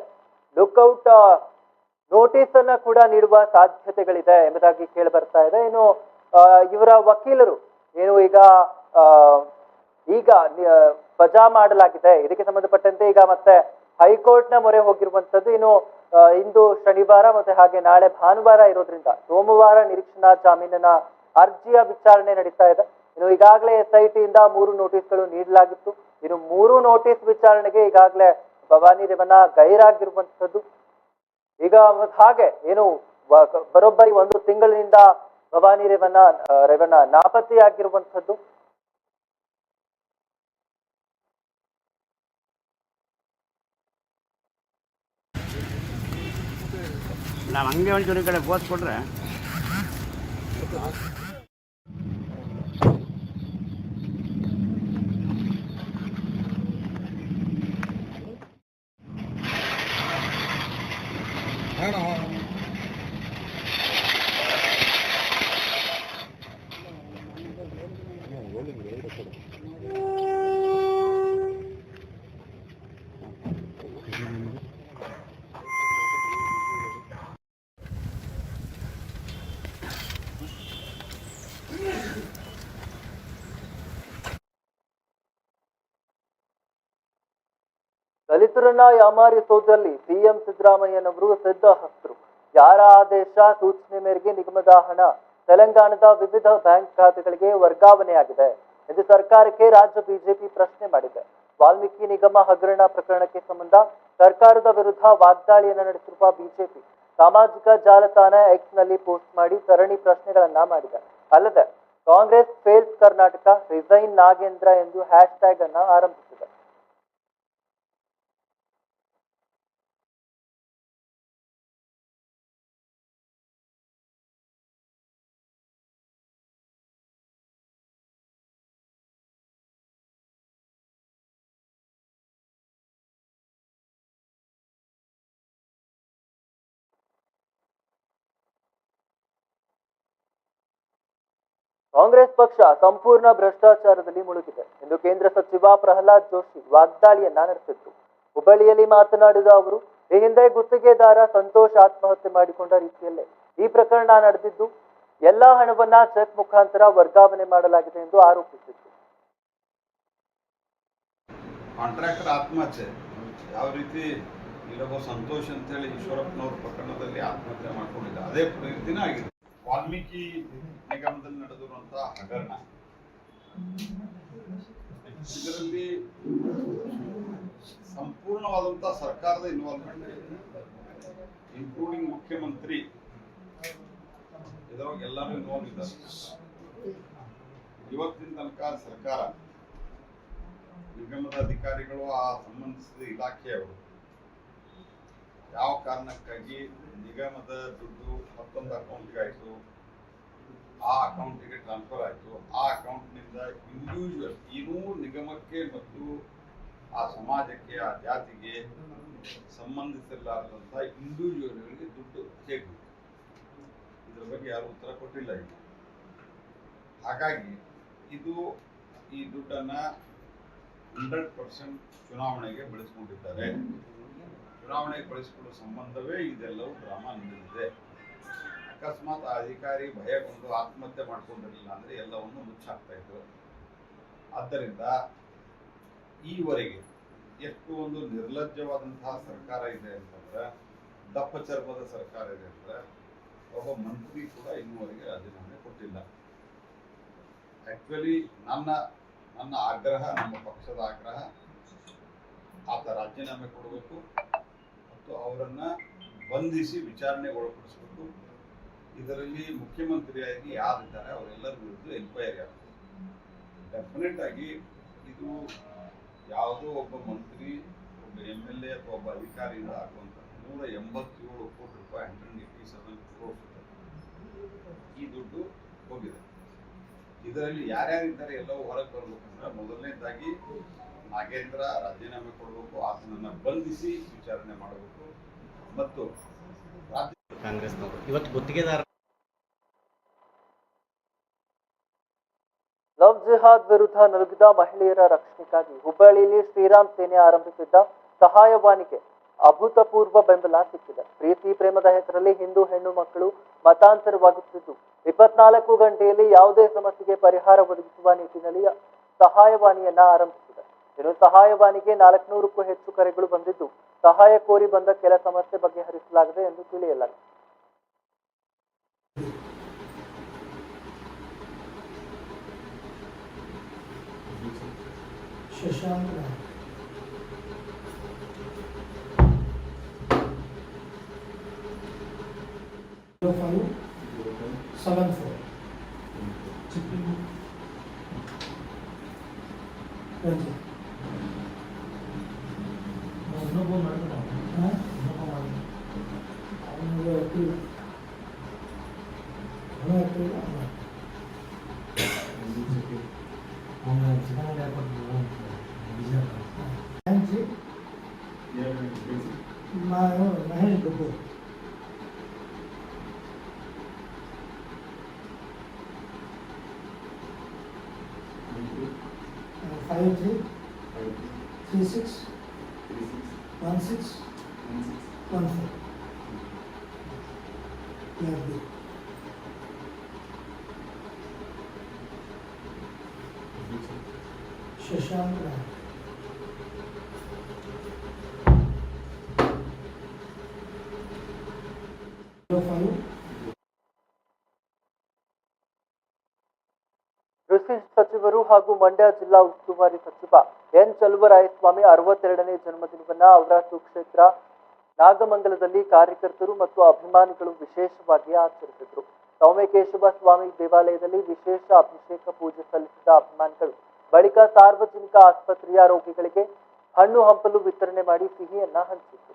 ಲುಕ್ಔಟ್ ನೋಟಿಸ್ ಅನ್ನ ಕೂಡ ನೀಡುವ ಸಾಧ್ಯತೆಗಳಿದೆ ಎಂಬುದಾಗಿ ಕೇಳಿ ಬರ್ತಾ ಇದೆ. ಇನ್ನು ಇವರ ವಕೀಲರು ಏನು ಈಗ ಈಗ ವಜಾ ಮಾಡಲಾಗಿದೆ. ಇದಕ್ಕೆ ಸಂಬಂಧಪಟ್ಟಂತೆ ಈಗ ಮತ್ತೆ ಹೈಕೋರ್ಟ್ನ ಮೊರೆ ಹೋಗಿರುವಂತದ್ದು ಇನ್ನು ಇಂದು ಶನಿವಾರ ಮತ್ತೆ ಹಾಗೆ ನಾಳೆ ಭಾನುವಾರ ಇರೋದ್ರಿಂದ ಸೋಮವಾರ ನಿರೀಕ್ಷಣಾ ಜಾಮೀನಿನ ಅರ್ಜಿಯ ವಿಚಾರಣೆ ನಡೀತಾ ಇದೆ. ಇನ್ನು ಈಗಾಗಲೇ ಎಸ್ ಐ ಟಿಯಿಂದ ಮೂರು ನೋಟಿಸ್ಗಳು ನೀಡಲಾಗಿತ್ತು. ಇನ್ನು ಮೂರು ನೋಟಿಸ್ ವಿಚಾರಣೆಗೆ ಈಗಾಗಲೇ ಭವಾನಿ ರೇವಣ್ಣ ಗೈರಾಗಿರುವಂತದ್ದು. ಈಗ ಹಾಗೆ ಏನು ಬರೋಬ್ಬರಿ ಒಂದು ತಿಂಗಳಿನಿಂದ ಭವಾನಿ ರೇವಣ್ಣ ರೇವಣ್ಣ ನಾಪತ್ತೆಯಾಗಿರುವಂತದ್ದು. ಹಂಗೆ ಒಂಚೂರು ಕಡೆ ಕೊಟ್ರೆ. ದಲಿತರನ್ನ ಯಾಮಾರಿಸೋದ್ರಲ್ಲಿ ಸಿಎಂ ಸಿದ್ದರಾಮಯ್ಯನವರು ಸಿದ್ಧಹಸ್ತರು ಯಾರ ಆದೇಶ, ಸೂಚನೆ ಮೇರೆಗೆ ನಿಗಮದ ಹಣ. ತೆಲಂಗಾಣದ ವಿವಿಧ ಬ್ಯಾಂಕ್ ಖಾತೆಗಳಿಗೆ ವರ್ಗಾವಣೆಯಾಗಿದೆ. ಎಂದು ಸರ್ಕಾರಕ್ಕೆ ರಾಜ್ಯ ಬಿಜೆಪಿ ಪ್ರಶ್ನೆ ಮಾಡಿದೆ. ವಾಲ್ಮೀಕಿ ನಿಗಮ ಹಗರಣ ಪ್ರಕರಣಕ್ಕೆ ಸಂಬಂಧ ಸರ್ಕಾರದ ವಿರುದ್ಧ ವಾಗ್ದಾಳಿಯನ್ನು ನಡೆಸಿರುವ ಬಿಜೆಪಿ ಸಾಮಾಜಿಕ ಜಾಲತಾಣ ಎಕ್ಸ್ನಲ್ಲಿ ಪೋಸ್ಟ್ ಮಾಡಿ ಸರಣಿ ಪ್ರಶ್ನೆಗಳನ್ನ ಮಾಡಿದೆ. ಅಲ್ಲದೆ ಕಾಂಗ್ರೆಸ್, ಫೇಲ್ಸ್ ಕರ್ನಾಟಕ, ರಿಸೈನ್ ನಾಗೇಂದ್ರ ಎಂದು ಹ್ಯಾಶ್ ಟ್ಯಾಗ್ ಅನ್ನ ಆರಂಭಿಸಿದೆ. ಕಾಂಗ್ರೆಸ್ ಪಕ್ಷ ಸಂಪೂರ್ಣ ಭ್ರಷ್ಟಾಚಾರದಲ್ಲಿ ಮುಳುಗಿದೆ ಎಂದು ಕೇಂದ್ರ ಸಚಿವ ಪ್ರಹ್ಲಾದ್ ಜೋಶಿ ವಾಗ್ದಾಳಿಯನ್ನ ನಡೆಸಿದ್ರು. ಹುಬ್ಬಳ್ಳಿಯಲ್ಲಿ ಮಾತನಾಡಿದ ಅವರು, ಈ ಹಿಂದೆ ಗುತ್ತಿಗೆದಾರ ಸಂತೋಷ್ ಆತ್ಮಹತ್ಯೆ ಮಾಡಿಕೊಂಡ ರೀತಿಯಲ್ಲೇ ಈ ಪ್ರಕರಣ ನಡೆದಿದ್ದು, ಎಲ್ಲಾ ಹಣವನ್ನ ಚೆಕ್ ಮುಖಾಂತರ ವರ್ಗಾವಣೆ ಮಾಡಲಾಗಿದೆ ಎಂದು ಆರೋಪಿಸಿದ್ರು. ಕಾಂಟ್ರಾಕ್ಟರ್ ಆತ್ಮಹತ್ಯೆ. ಯಾವ ರೀತಿ ಸಂತೋಷ್ ಅಂತೇಳಿ ಈಶ್ವರಪ್ಪನವ್ರ ಪ್ರಕರಣದಲ್ಲಿ ಆತ್ಮಹತ್ಯೆ ಮಾಡ್ಕೊಂಡಿದ್ದ, ಅದೇ ವಾಲ್ಮೀಕಿ ನಿಗಮದಲ್ಲಿ ನಡೆದಿರುವಂತಹ ಹಗರಣ. ಇದರಲ್ಲಿ ಸಂಪೂರ್ಣವಾದಂತಹ ಸರ್ಕಾರದ ಇನ್ವಾಲ್ವ್ಮೆಂಟ್ ಇನ್ಕ್ಲೂಡಿಂಗ್ ಮುಖ್ಯಮಂತ್ರಿ. ಇದರೊಳಗೆ ಎಲ್ಲರೂ ಇನ್ವಾಲ್ವ್ ಇದ್ದಾರೆ. ಇವತ್ತಿನ ತನಕ ಸರ್ಕಾರ ನಿಗಮದ ಅಧಿಕಾರಿಗಳು ಆ ಸಂಬಂಧಿಸಿದ ಇಲಾಖೆಯವರು ಯಾವ ಕಾರಣಕ್ಕಾಗಿ ನಿಗಮದ ದುಡ್ಡು ಮತ್ತೊಂದು ಅಕೌಂಟ್ಗೆ ಆಯಿತು? ಆ ಅಕೌಂಟಿಗೆ ಟ್ರಾನ್ಸ್ಫರ್ ಆಯಿತು. ಆ ಅಕೌಂಟ್ನಿಂದ ಇಂಡಿವಿಜುವಲ್ ಇನ್ನೂ ನಿಗಮಕ್ಕೆ ಮತ್ತು ಆ ಸಮಾಜಕ್ಕೆ, ಆ ಜಾತಿಗೆ ಸಂಬಂಧಿಸಿರಲಾರದಂಥ ಇಂಡಿವಿಜುವಲ್ಗಳಿಗೆ ದುಡ್ಡು ಹೇಗೆ ಇದರ ಬಗ್ಗೆ ಯಾರು ಉತ್ತರ ಕೊಟ್ಟಿಲ್ಲ ಈಗ ಹಾಗಾಗಿ ಇದು ಈ ದುಡ್ಡನ್ನ ಹಂಡ್ರೆಡ್ ಪರ್ಸೆಂಟ್ ಚುನಾವಣೆಗೆ ಬಳಸ್ಕೊಂಡಿದ್ದಾರೆ. ಚುನಾವಣೆಗೆ ಬಳಸಿಕೊಳ್ಳೋ ಸಂಬಂಧವೇ ಇದೆಲ್ಲವೂ ಡ್ರಾಮಾ ನಡೆದಿದೆ ಅಕಸ್ಮಾತ್ ಆ ಅಧಿಕಾರಿ ಭಯಗೊಂಡು ಆತ್ಮಹತ್ಯೆ ಮಾಡ್ಕೊಂಡಿರಲಿಲ್ಲ ಅಂದ್ರೆ ಎಲ್ಲವನ್ನು ಮುಚ್ಚಾಕ್ತಾ ಇದ್ರು. ಆದ್ದರಿಂದ ಈವರೆಗೆ ಎಷ್ಟು ಒಂದು ನಿರ್ಲಜ್ಜವಾದಂತಹ ಸರ್ಕಾರ ಇದೆ ಅಂತಂದ್ರೆ, ದಪ್ಪ ಚರ್ಮದ ಸರ್ಕಾರ ಇದೆ ಅಂದ್ರೆ, ಒಬ್ಬ ಮಂತ್ರಿ ಕೂಡ ಇನ್ನುವರೆಗೆ ರಾಜೀನಾಮೆ ಕೊಟ್ಟಿಲ್ಲ. ಆಕ್ಚುಲಿ ನನ್ನ ನನ್ನ ಆಗ್ರಹ, ನಮ್ಮ ಪಕ್ಷದ ಆಗ್ರಹ, ಆತ ರಾಜೀನಾಮೆ ಕೊಡಬೇಕು. ಮತ್ತು ಅವರನ್ನ ಬಂಧಿಸಿ ವಿಚಾರಣೆಗೆ ಒಳಪಡಿಸಬೇಕು. ಇದರಲ್ಲಿ ಮುಖ್ಯಮಂತ್ರಿಯಾಗಿ ಯಾರಿದ್ದಾರೆ ಅವರೆಲ್ಲರ ವಿರುದ್ಧ ಎನ್ಕ್ವೈರಿ ಆಗಬೇಕು ಡೆಫಿನೆಟ್ ಆಗಿ ಇದು ಯಾವುದೋ ಒಬ್ಬ ಮಂತ್ರಿ, ಒಬ್ಬ ಎಂ ಎಲ್ ಎ ಅಥವಾ ಒಬ್ಬ ಅಧಿಕಾರಿಯಿಂದ ಆಗುವಂಥ ನೂರ ಎಂಬತ್ತೇಳು ಕೋಟಿ ರೂಪಾಯಿ ಹಂಡ್ರೆಡ್ ಏಯ್ಟಿ ಸೆವೆನ್ ಕ್ರೋರ್ಸ್ ಈ ದುಡ್ಡು ಹೋಗಿದೆ. ಇದರಲ್ಲಿ ಯಾರ್ಯಾರಿದ್ದಾರೆ ಎಲ್ಲವೂ ಹೊರಗೆ ಬರ್ಬೇಕಂದ್ರೆ ಮೊದಲನೇದಾಗಿ ನಾಗೇಂದ್ರ ರಾಜೀನಾಮೆ ಕೊಡಬೇಕು ಆತನನ್ನು ಬಂಧಿಸಿ ವಿಚಾರಣೆ ಮಾಡಬೇಕು ಮತ್ತು ಕಾಂಗ್ರೆಸ್ ಕಾಂಗ್ರೆಸ್ನವರು ಇವತ್ತು ಗುತ್ತಿಗೆದಾರ ಲವ್ ಜಿಹಾದ್ ವಿರುದ್ಧ ನಲುಗಿದ ಮಹಿಳೆಯರ ರಕ್ಷಣೆಗಾಗಿ ಹುಬ್ಬಳ್ಳಿಯಲ್ಲಿ ಶ್ರೀರಾಮ್ ಸೇನೆ ಆರಂಭಿಸಿದ್ದ ಸಹಾಯವಾಣಿಗೆ ಅಭೂತಪೂರ್ವ ಬೆಂಬಲ ಸಿಕ್ಕಿದೆ. ಪ್ರೀತಿ ಪ್ರೇಮದ ಹೆಸರಲ್ಲಿ ಹಿಂದೂ ಹೆಣ್ಣು ಮಕ್ಕಳು ಮತಾಂತರವಾಗುತ್ತಿದ್ದು ಇಪ್ಪತ್ನಾಲ್ಕು ಗಂಟೆಯಲ್ಲಿ ಯಾವುದೇ ಸಮಸ್ಯೆಗೆ ಪರಿಹಾರ ಒದಗಿಸುವ ನಿಟ್ಟಿನಲ್ಲಿ ಸಹಾಯವಾಣಿಯನ್ನ ಆರಂಭಿಸಿದೆ ಇನ್ನು ಸಹಾಯವಾಣಿಗೆ ನಾಲ್ಕುನೂರಕ್ಕೂ ಹೆಚ್ಚು ಕರೆಗಳು ಬಂದಿದ್ದು, ಸಹಾಯ ಕೋರಿ ಬಂದ ಕೆಲ ಸಮಸ್ಯೆ ಬಗ್ಗೆ ಹರಿಸಲಾಗಿದೆ ಎಂದು ತಿಳಿಯಲಾಗಿದೆ. Seven 공간 지방을 내고 누군 미장 한지? 마요 나해 그거 five three three six three six. one six one six. one four. Mandya ಜಿಲ್ಲಾ ಉಸ್ತುವಾರಿ ಸಚಿವ ಎನ್ ಚಲುವರಾಯಸ್ವಾಮಿ ಅರವತ್ತೆರಡನೇ ಜನ್ಮದಿನವನ್ನ ಅವರ ಸುಕ್ಷೇತ್ರ ನಾಗಮಂಗಲದಲ್ಲಿ ಕಾರ್ಯಕರ್ತರು ಮತ್ತು ಅಭಿಮಾನಿಗಳು ವಿಶೇಷವಾಗಿ ಆಚರಿಸಿದ್ರು. ಸೌಮ್ಯಕೇಶವ ಸ್ವಾಮಿ ದೇವಾಲಯದಲ್ಲಿ ವಿಶೇಷ ಅಭಿಷೇಕ ಪೂಜೆ ಸಲ್ಲಿಸಿದ ಅಭಿಮಾನಿಗಳು. ಬಳಿಕ ಸಾರ್ವಜನಿಕ ಆಸ್ಪತ್ರೆಯ ರೋಗಿಗಳಿಗೆ ಹಣ್ಣು ಹಂಪಲು ವಿತರಣೆ ಮಾಡಿ ಸಿಹಿಯನ್ನ ಹಂಚಿದ್ರು.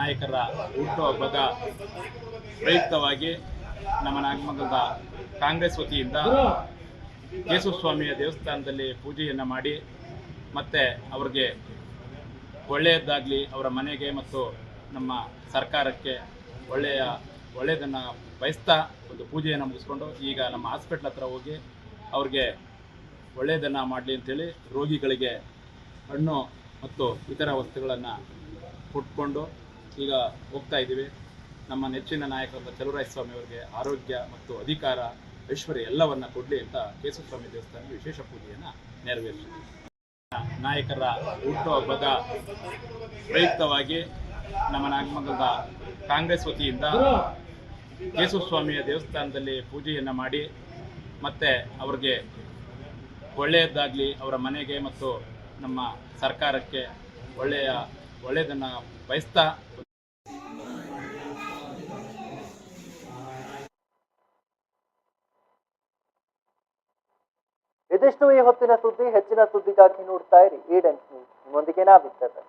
ನಾಯಕರ ಹುಟ್ಟುಹಬ್ಬದ ಪ್ರಯುಕ್ತವಾಗಿ ನಮ್ಮ ನಾಗಮಂಗಲದ ಕಾಂಗ್ರೆಸ್ ವತಿಯಿಂದ ಕೇಶವಸ್ವಾಮಿಯ ದೇವಸ್ಥಾನದಲ್ಲಿ ಪೂಜೆಯನ್ನು ಮಾಡಿ ಮತ್ತೆ ಅವ್ರಿಗೆ ಒಳ್ಳೆಯದಾಗಲಿ ಅವರ ಮನೆಗೆ ಮತ್ತು ನಮ್ಮ ಸರ್ಕಾರಕ್ಕೆ ಒಳ್ಳೆಯ ಒಳ್ಳೆಯದನ್ನು ಬಯಸ್ತಾ ಒಂದು ಪೂಜೆಯನ್ನು ಮುಗಿಸ್ಕೊಂಡು ಈಗ ನಮ್ಮ ಹಾಸ್ಪಿಟ್ಲ್ ಹತ್ರ ಹೋಗಿ ಅವ್ರಿಗೆ ಒಳ್ಳೆಯದನ್ನು ಮಾಡಲಿ ಅಂತೇಳಿ ರೋಗಿಗಳಿಗೆ ಹಣ್ಣು ಮತ್ತು ಇತರ ವಸ್ತುಗಳನ್ನು ಕೊಟ್ಕೊಂಡು ಈಗ ಹೋಗ್ತಾ ಇದ್ದೀವಿ. ನಮ್ಮ ನೆಚ್ಚಿನ ನಾಯಕರಾದ ಚಲುವರಾಯ ಸ್ವಾಮಿ ಅವರಿಗೆ ಆರೋಗ್ಯ ಮತ್ತು ಅಧಿಕಾರ, ಐಶ್ವರ್ಯ ಎಲ್ಲವನ್ನ ಕೊಡಲಿ ಅಂತ ಕೇಶವಸ್ವಾಮಿ ದೇವಸ್ಥಾನ ವಿಶೇಷ ಪೂಜೆಯನ್ನು ನೆರವೇರಿಸಿದೆ ನಾಯಕರ ಹುಟ್ಟುಹಬ್ಬದ ಪ್ರಯುಕ್ತವಾಗಿ ನಮ್ಮ ನಾಗಮಂಗಲದ ಕಾಂಗ್ರೆಸ್ ವತಿಯಿಂದ ಕೇಶವಸ್ವಾಮಿಯ ದೇವಸ್ಥಾನದಲ್ಲಿ ಪೂಜೆಯನ್ನು ಮಾಡಿ ಮತ್ತೆ ಅವ್ರಿಗೆ ಒಳ್ಳೆಯದಾಗಲಿ ಅವರ ಮನೆಗೆ ಮತ್ತು ನಮ್ಮ ಸರ್ಕಾರಕ್ಕೆ ಒಳ್ಳೆಯ ಒಳ್ಳೆಯದನ್ನು ಬಯಸ್ತಾ ಇದಿಷ್ಟು ಈ ಹೊತ್ತಿನ ಸುದ್ದಿ ಹೆಚ್ಚಿನ ಸುದ್ದಿಗಾಗಿ ನೋಡ್ತಾ ಇರಿ. ಈಡೆನ್ಸ್ ನ್ಯೂಸ್. ನಿಮ್ಮೊಂದಿಗೆ ನಾವಿದ್ದೇವೆ